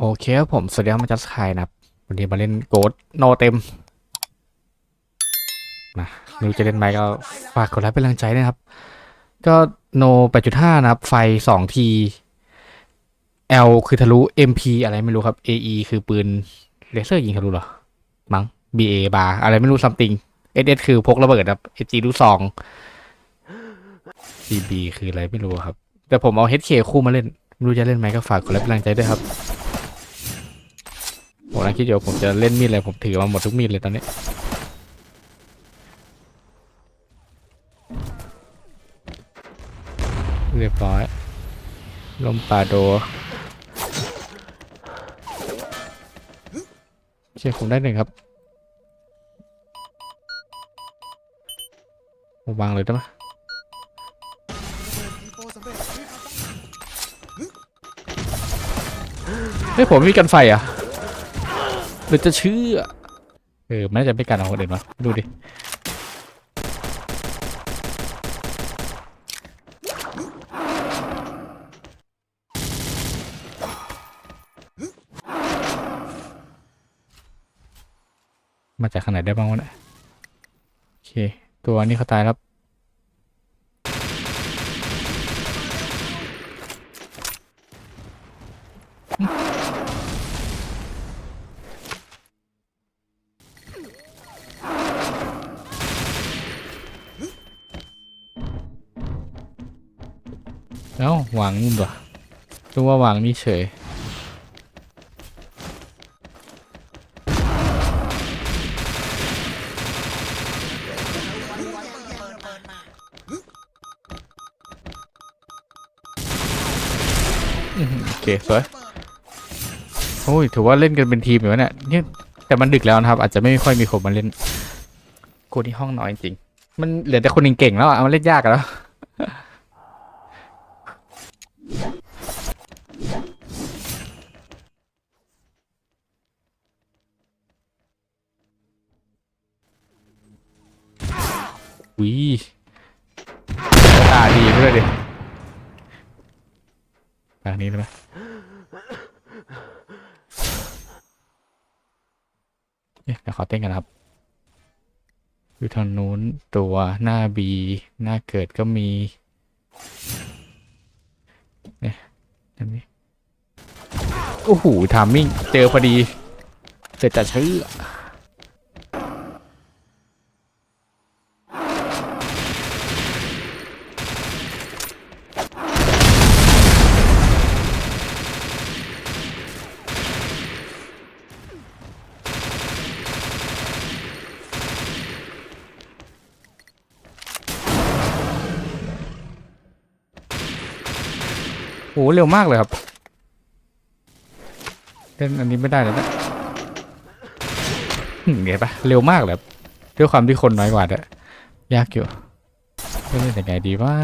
โอเคครับผม สวัสดีครับมาจัสคายนะครับ วันนี้มาเล่นโกดโนเต็มนะไม่รู้จะเล่นไหมก็ฝากกดไลค์เป็นกำลังใจนะครับ ก็โน 8.5 นะครับ ไฟ 2 ที L คือทะลุ MP อะไรไม่รู้ครับ AE คือปืนเลเซอร์ยิงทะลุเหรอ มั้ง BA บาอะไรไม่รู้ something SS คือพกระเบิดครับ SG ลูกซอง CB คืออะไรไม่รู้ครับ แต่ผมเอา HK คู่มาเล่น ไม่รู้จะเล่นไหมก็ฝากกดไลค์เป็นกำลังใจด้วยครับ ผมกำลังคิดอยู่ว่าผมจะเล่นมีดอะไรผมถือมาหมดทุกมีดเลยตอนนี้เรียบร้อยลมป่าโดเชื่อผมได้หนึ่งครับผมวางเลยได้ไหมเฮ้ยผมม่มีกันไฟอะ หรือจะเชื่อ เออมันน่าจะไม่การเอาคนอื่นวะดูดิ มาจากขางไหนได้บ้างวะเนี่ยโอเค ตัวนี้เขาตายแล้ว เอ้าวางนู่นว่ะรู้ว่าวางนี่เฉยโอเคสวยโอ้ยถือว่าเล่นกันเป็นทีมอยู่วะเนี่ยเนี่ยแต่มันดึกแล้วนะครับ อาจจะไม่ค่อยมีคนมาเล่นกูที่ห้องน้อยจริง มันเหลือแต่คนเก่งๆแล้วอะมันเล่นยากแล้ว ทางนี้ได้ไหมเดี๋ยวขอเต้นกันครับอยู่ทางนู้นตัวหน้าบีหน้าเกิดก็มีเนี่ยอันนี้โอ้โหทามมิ่ง เจอพอดี เสร็จจะเชื่อ เร็วมากเลยครับเล่นอันนี้ไม่ได้แลยนะเห็นปะเร็วมากเลยครับด้วยความที่คนน้อยกว่าเนี่ยยากอยู่เล่นยังไงดีว่า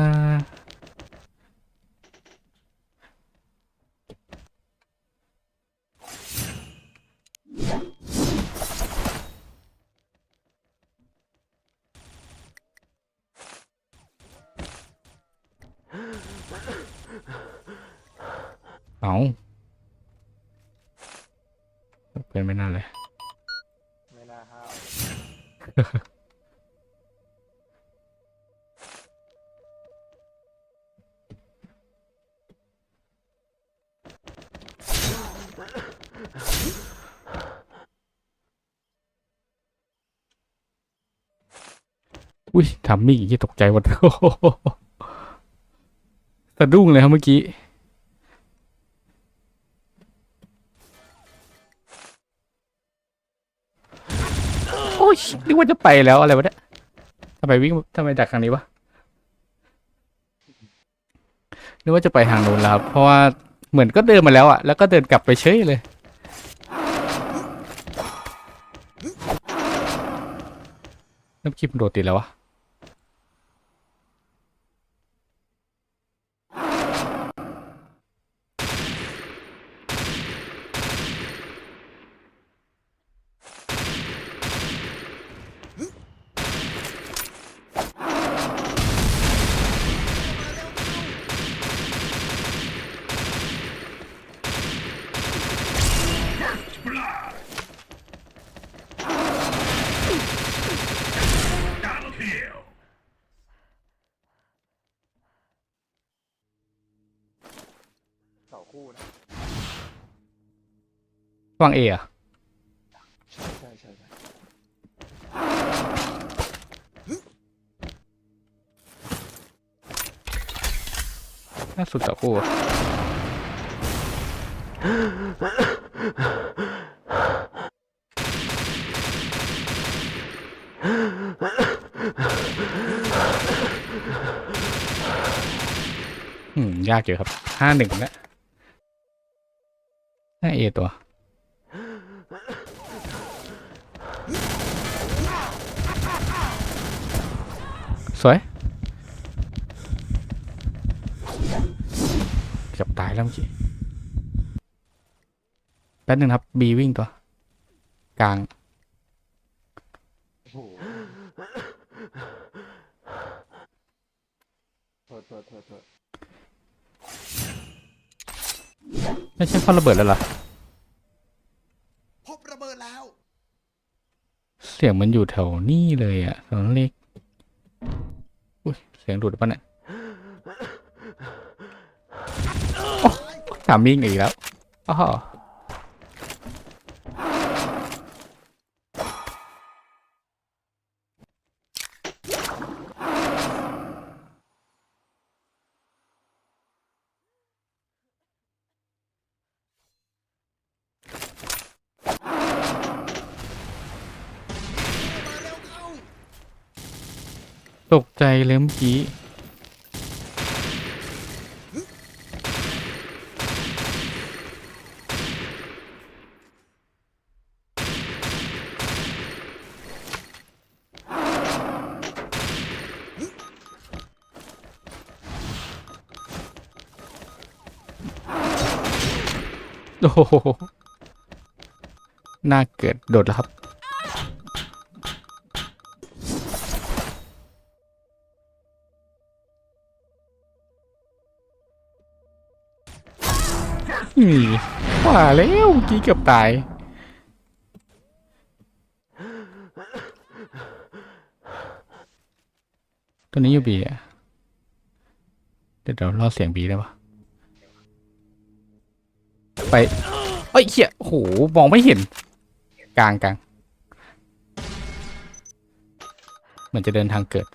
ทำมิ่งที่ตกใจหมดโอ้โหสะดุ้งเลยครับเมื่อกี้ โอ้ยนึกว่าจะไปแล้วอะไรวะเนี่ยทำไมวิ่งทำไมจากทางนี้วะนึกว่าจะไปทางนู้นแล้วครับ เพราะว่าเหมือนก็เดินมาแล้วอะแล้วก็เดินกลับไปเฉยเลยน้ำคลิปโดดติดแล้ววะ วางเออะใช่ใช่ใช่ใช่ล่าสุดต่อคู่อะอืม ยากอยู่ครับห้าหนึ่งแล้วห้าเอตัว สวยเกือบตายแล้วเมื่อกี้แป๊บนึงครับบีวิ่งตัว กลาง โอ้โหโทษโทษโทษโทษไม่ใช่พ่อระเบิดแล้วเหรอพบระเบิดแล้ว เสียงมันอยู่แถวนี่เลยอะตอนเล็ก อุ้ยเสียงดูดปะเนี่ยโอ้ถามมิ่งอีกแล้วอ๋อ มาเร็วเข้า ตกใจเลยเมื่อกี้ โอ้โหน่าเกิดโดดแล้วครับ ว่าแล้วกี้เกือบตาย ตัวนี้อยู่บีอะ เดี๋ยวเรารอเสียงบีได้ปะไป เอ้ยเขี่ยโอ้โห มองไม่เห็น กลางกลางเหมือนจะเดินทางเกิด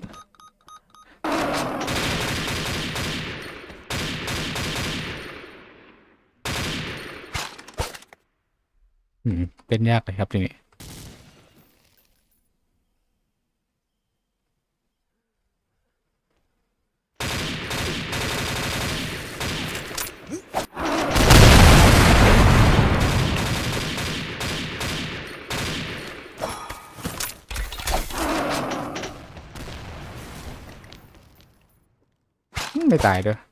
เป็นยากเลยครับทีนี้ไม่ตายด้วย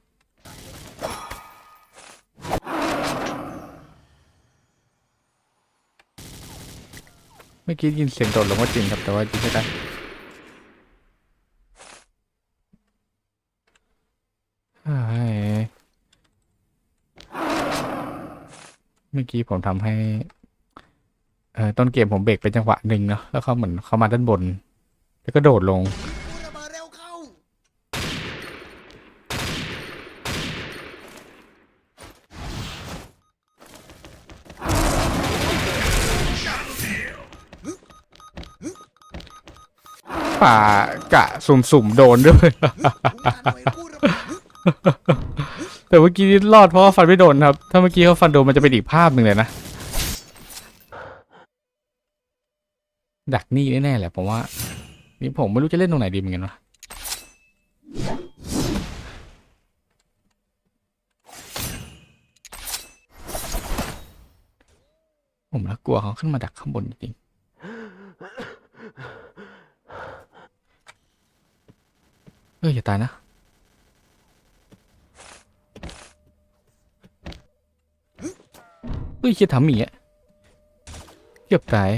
เมื่อกี้ได้ยินเสียงโดดลงก็จริงครับแต่ว่าจริงไม่ได้เมื่อกี้ผมทำให้เอ่อต้นเกมผมเบรกเป็นจังหวะหนึ่งเนาะแล้วเขาเหมือนเขามาด้านบน แล้วก็โดดลง ป่ากะสุ่มๆโดนด้วย แต่เมื่อกี้รอดเพราะว่าฟันไม่โดนครับ ถ้าเมื่อกี้เขาฟันโดนมันจะเป็นอีกภาพหนึ่งเลยนะ ดักนี่แน่ๆแหละผมว่า นี่ผมไม่รู้จะเล่นตรงไหนดีเหมือนกันวะผมละกลัวเขาขึ้นมาดักข้างบนจริงๆเอออย่าตายนะ เฮ้ยเชี่ยทำหมีอะเกือบตาย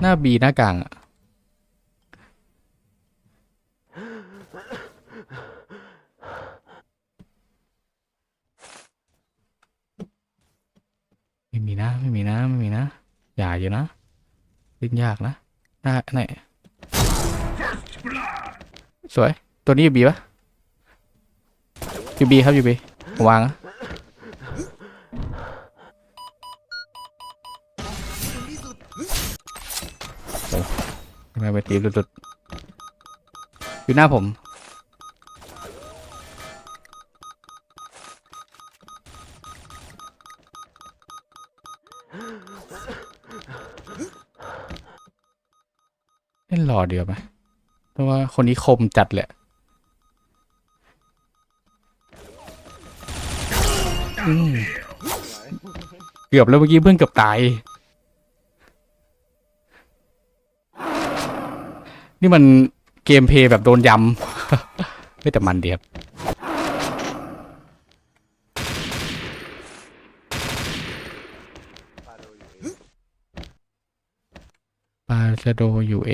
หน้าบีหน้ากลางอะไม่มีนะ ไม่มีนะ ไม่มีนะ อย่าอยู่นะดิ้นยากนะน่าไหนสวย ตัวนี้อยู่บีปะอยู่บีครับอยู่บีวางนะถึงที่สุดทำไมไปตีหลุดๆอยู่หน้าผม เล่นหล่อเดียวไหมเพราะว่าคนนี้คมจัดเลย อืมเกือบแล้วเมื่อกี้เพิ่งเกือบตาย นี่มันเกมเพลย์แบบโดนยำ ไม่แต่มันเดียบปาโดอยู่เองปาซาโดอยู่เอ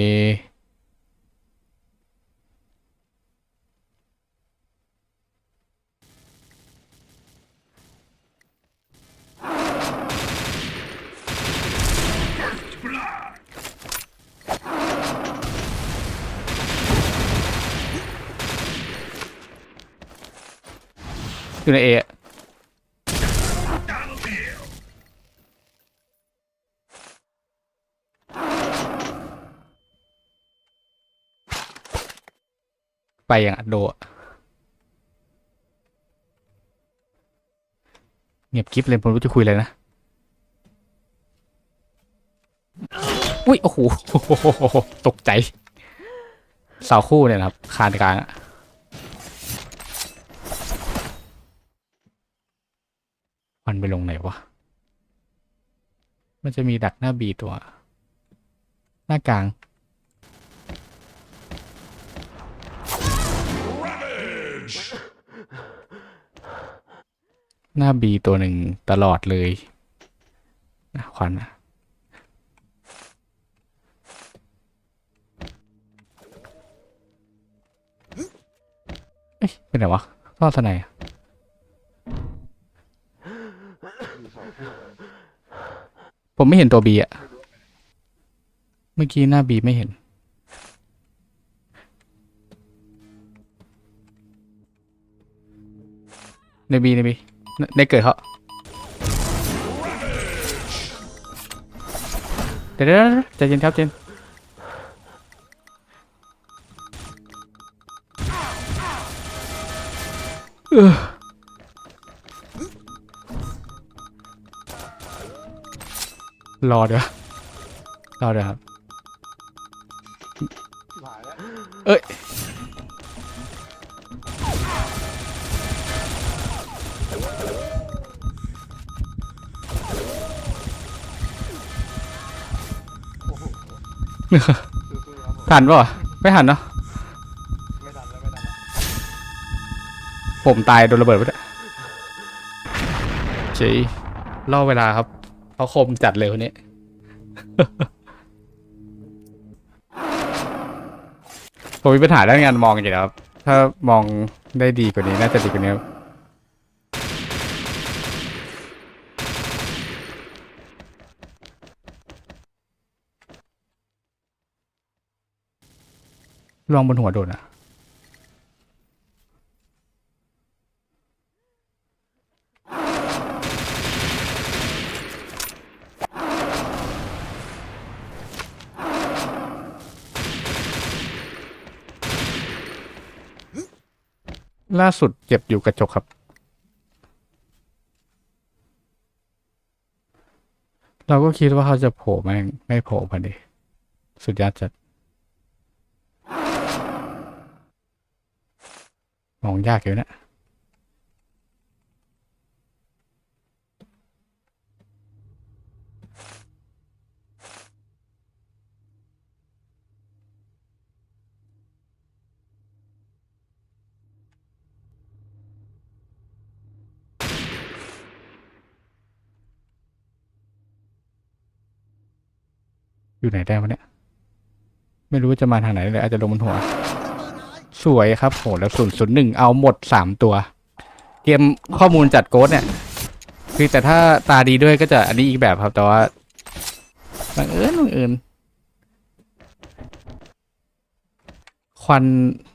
อยู่ในเอไปอย่างอัดโดะเงียบกิ๊บเลยผมรู้จะคุยอะไรนะ อุ้ย โอ้โห ตกใจเสาคู่เนี่ยครับ คานกลางอะ มันไปลงไหนวะ มันจะมีดักหน้าบีตัว หน้ากลาง หน้าบีตัวหนึ่งตลอดเลยนะควันนะเอ๊ะเป็นไหนวะรอดทนายอะ อยู่สองคู่กัน ผมไม่เห็นตัวบีอะเมื่อกี้หน้าบีไม่เห็น ในบีในบีในเกิดเขาเดี๋ยวเดี๋ยวใจเย็นครับเจน รอเดี๋ยวรอเดี๋ยวครับหายแล้วเอ้ยโอ้โหสู้ๆครับผมทันปะวะไม่ทันเนาะไม่ทันแล้วไม่ทันแล้วผมตายโดนระเบิดไปแล้วจีล่อเวลาครับ เขาคมจัดเลยคนนี้ผมมีปัญหาเรื่องานมองอยู่แล้วครับ ถ้ามองได้ดีกว่านี้น่าจะดีกว่านี้ครับลองบนหัวโดนอะ ล่าสุดเจ็บอยู่กระจกครับ เราก็คิดว่าเขาจะโผล่แม่งไม่โผล่พอดี สุดยอดจัด มองยากอยู่นะ อยู่ไหนได้วะเนี่ยไม่รู้ว่าจะมาทางไหนเลยอาจจะลงบนหัว สวยครับโหแล้วศูนย์ศูนย์หนึ่งเอาหมดสามตัว เกมข้อมูลจัดโกดเนี่ย คือแต่ถ้าตาดีด้วยก็จะอันนี้อีกแบบครับ แต่ว่าบังเอิญบังเอิญควัน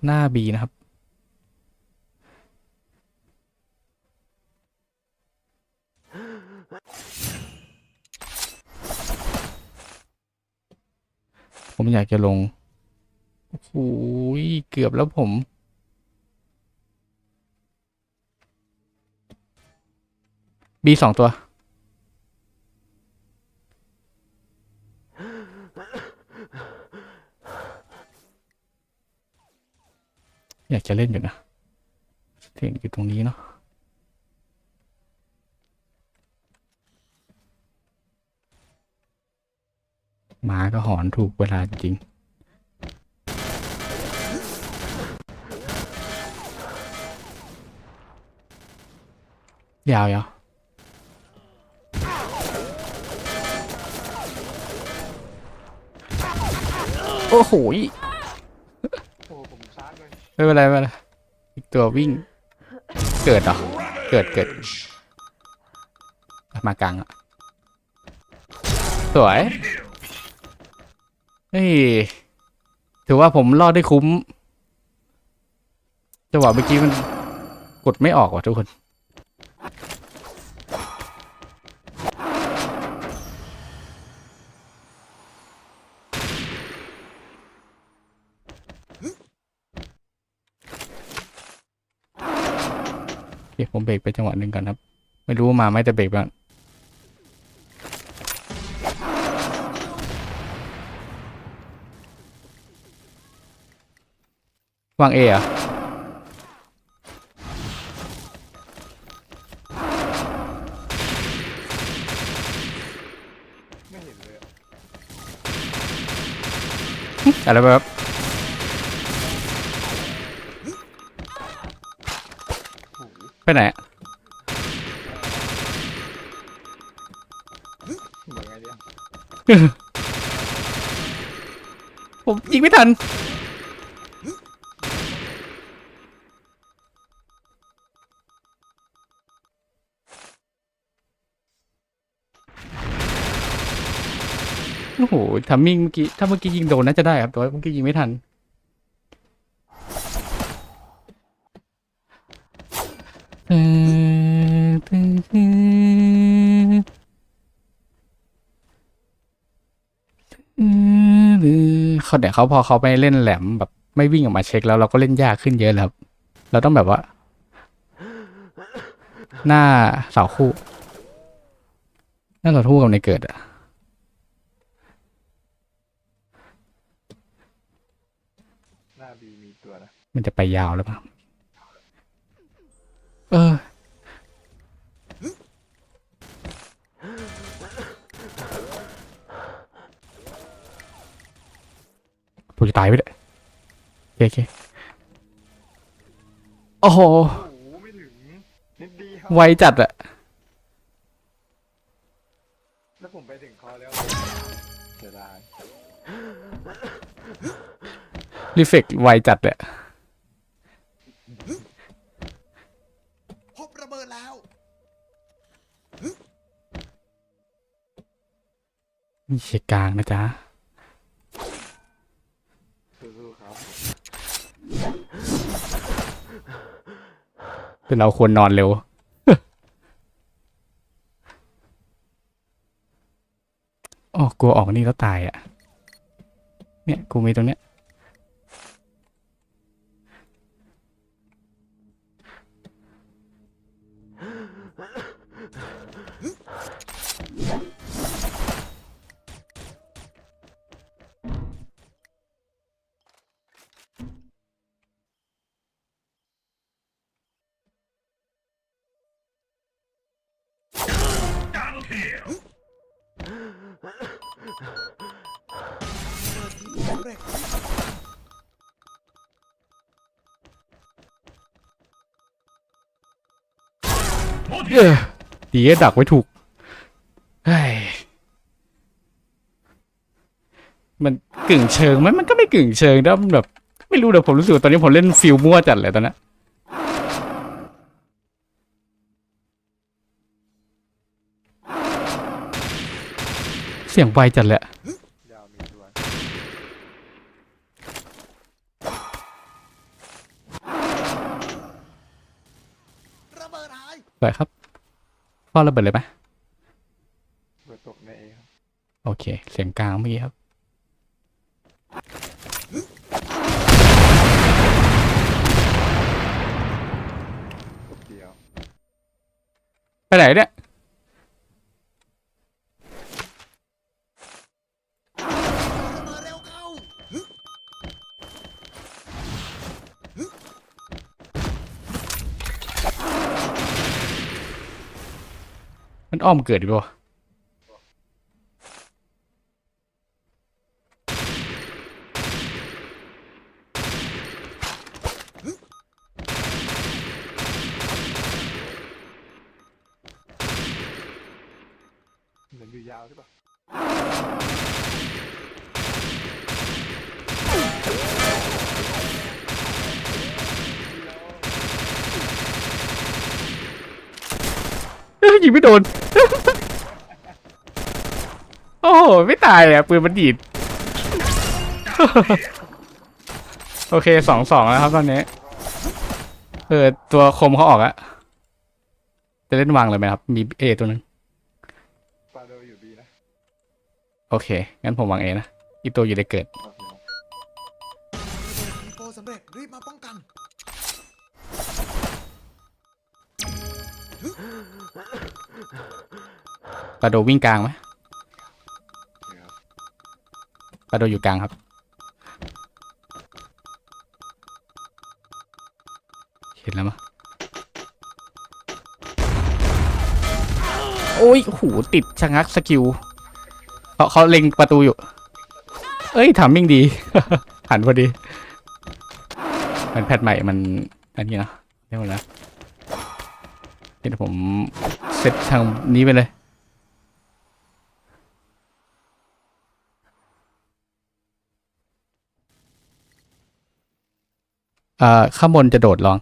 หน้าบีนะครับ ผมอยากจะลง โอ้โหเกือบแล้วผม บีสองตัว อยากจะเล่นอยู่นะเสียงอยู่ตรงนี้เนาะ หมาก็หอนถูกเวลาจริงยาวยาวโอ้โหยโอ้ผมชาร์จเลยไม่เป็นไรไม่เป็นไรอีกตัววิ่ง เกิดเหรอ เกิดเกิด มากลางอะ สวย เฮ้ย ถือว่าผมรอดได้คุ้มจังหวะเมื่อกี้มันกดไม่ออกว่ะทุกคน เดี๋ยวผมเบรกไปจังหวะหนึ่งก่อนครับ ไม่รู้มาไหมแต่เบรกบ้า วางเอเหรอะไม่เห็นเลยอะอะไรแบบโอ้โหไปไหนอะเหมือนไงเนี่ยผมยิงไม่ทัน หทัมมิ่งเมื่อกี้ถ้าเมื่อกี้ยิงโดนน่าจะได้ครับแต่ว่าเมื่อกี้ยิงไม่ทัน เขาเดี๋ยวเขาพอเขาไปเล่นแหลมแบบไม่วิ่งออกมาเช็คแล้วเราก็เล่นยากขึ้นเยอะเลยครับ เราต้องแบบว่า หน้าเสาคู่ หน้าเสาคู่กับในเกิดอะ หน้าบีมีตัวนะ มันจะไปยาวแล้วป่ะเออ ผมจะตายไปเลยโอเคโอเคโอ้โห โอ้โหไม่ถึงนิดเดียวไวจัดอะแล้วผมไปถึงคอแล้วเสียดาย รีเฟกไวจัดเลยพ นี่เชกลางนะจ๊ะสู้ๆครับคือเราควรนอนเร็ว อ๋อกลัวออกนี่แล้วตายอะ เนี่ย กูมีตรงเนี้ย เร็จเออดีดักไว้ถูกเฮ้ยมันกึ่งเชิงไหมมันก็ไม่กึ่งเชิงนะมันแบบ ไม่รู้เดี๋ยวผมรู้สึกว่าตอนนี้ผมเล่นฟิลมั่วจัดเลยตอนนี้น สียงไวจัดเลยอะยาวมีตัวระเบิดหายสวยครับพ่อระเบิดเลยไหมเปิดตกในเอครับโอเค เสียงกลางเมื่อกี้ครับ ตกเดียว ไปไหนเนี่ย ระเบิดเร็วเข้า มันอ้อมเกิดอีกปะวะ เหมือนอยู่ยาวใช่ปะ เอ้ ยยิงไม่โดน โอ้โห ไม่ตายอะ ปืนมันดีด โอเคสองสองแล้วครับตอนนี้ เออ ตัวคมเขาออกอะจะเล่นวางเลยไหมครับ มีเอตัวหนึงฟาโดอยู่บีนะโอเค งั้นผมวางเอนะ อีกตัวอยู่ในเกิด ปาโดวิ่งกลางไหมโอเคครับปาโดอยู่กลางครับ เห็นแล้วมะโอ้ยหูติดชะงักสกิลเขาเขาเล็งประตูอยู่ เอ้ยทำมิ่งดี หันพอดี มันแพทใหม่มันอันนี้นะเรียกว่านะเดี๋ยวผมเซตทางนี้ไปเลย เอ่อข้างบนจะโดดลอง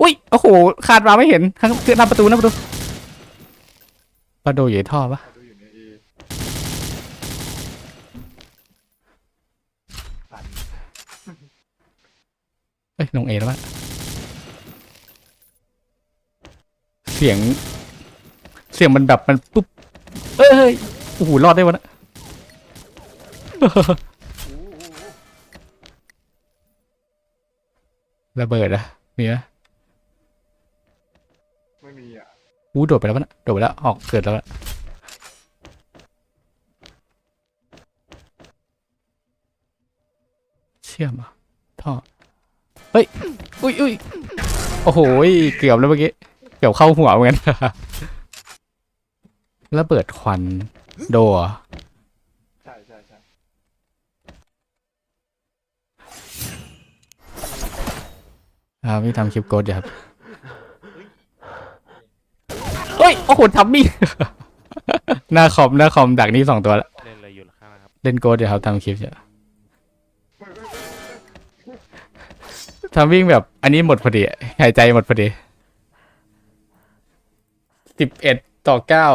อุ้ย โอ้โหคาดมาไม่เห็น ข้างคือหน้าประตูหน้าประตูประตูอยู่ในท่อปะฟาโดอยู่ในเอตันเอ้ยลงเอแล้วปะ เสียง เสียงมันแบบมันปุ๊บเอ้ยเอ้ยโอ้โหรอดได้วะนะระเบิดอะมีไหมไม่มีอะอู้โดดไปแล้วปะนะโดดไปแล้วออกเกิดแล้วอะเชื่อมเหรอะท่อเฮ้ยอุ้ยอุ้ยโอ้โหยเกือบแล้วเมื่อกี้ เกือบเข้าหัวเหมือนกันระเบิดควันโดเหรอใช่ใช่ใช่อ่าพี่ทำคลิปโกดอยู่ครับ เฮ้ย โอ้โหทำมี่หน้าคอมหน้าคอมดักนี่สองตัวแล้วเล่นเลยอยู่ข้างนะครับ เล่นโกดอยู่ครับทำคลิปอยู่ทำวิ่งแบบ อันนี้หมดพอดีอะหายใจหมดพอดี สิบเอ็ดต่อเก้า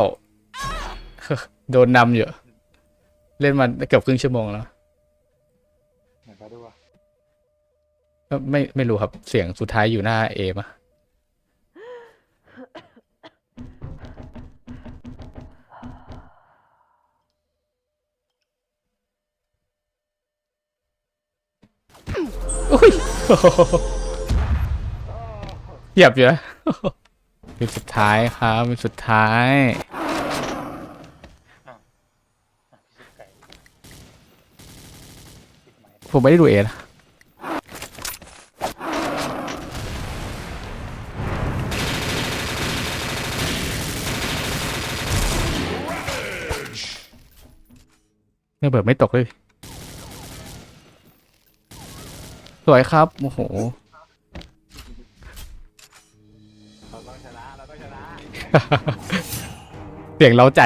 โดนนำอยู่ เล่นมาเกือบครึ่งชั่วโมงแล้วไหนฟาโดอะก็ไม่ไม่รู้ครับเสียงสุดท้ายอยู่หน้าเอมะอุ้ยเหยียบอยู่นะ เป็นสุดท้ายครับเป็นสุดท้ายผมไม่ได้ดูเอนะระเบิดไม่ตกเลย สวยครับ โอ้โห เสียงเล้าใจ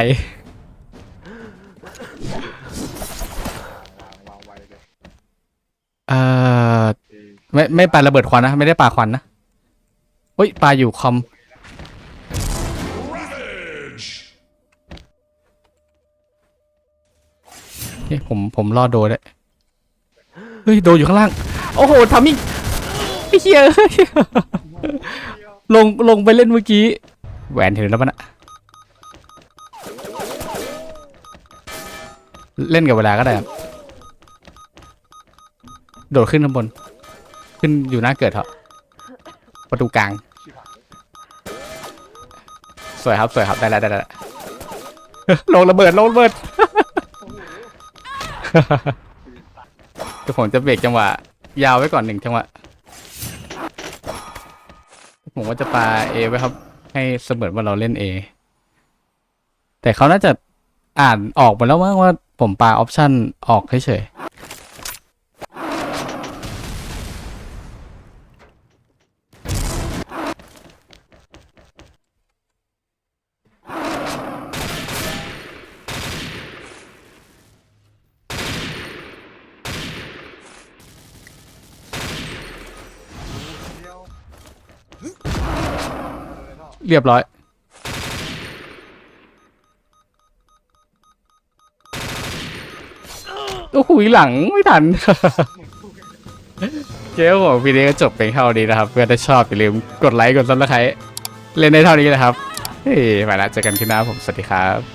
เอ่อไม่ไม่ปาระเบิดควันนะ ไม่ได้ปาควันนะเฮ้ยปาอยู่คอมเฮ้ยผมผมรอดโดได้เฮ้ยโดอยู่ข้างล่าง โอ้โหทำอีกไอ้เหี้ยลงลงไปเล่นเมื่อกี้ แหวนถึงแล้วปะนะเล่นกับเวลาก็ได้ครับโดดขึ้นข้างบน ขึ้นอยู่หน้าเกิดเถอะประตูกลาง สวยครับ สวยครับ ได้แล้วได้แล้วลงระเบิดลงระเบิดเดี๋ยวผมจะเบรกจังหวะ ยาวไว้ก่อนหนึ่งจังหวะ ผมว่าจะปาเอไว้ครับ ให้เสมือนว่าเราเล่นเอแต่เขาน่าจะอ่านออกไปแล้วมั้งว่าผมปาออปชันออกเฉยๆ เรียบร้อย โอ้โหหลังไม่ทัน เจ้าของพีดีโอจบเป็นเท่านี้นะครับ เพื่อนถ้าชอบอย่าลืมกดไลค์กดซับสไครต์เล่นได้เท่านี้นะครับ เฮ้ยไปละเจอกันที่หน้าผม สวัสดีครับ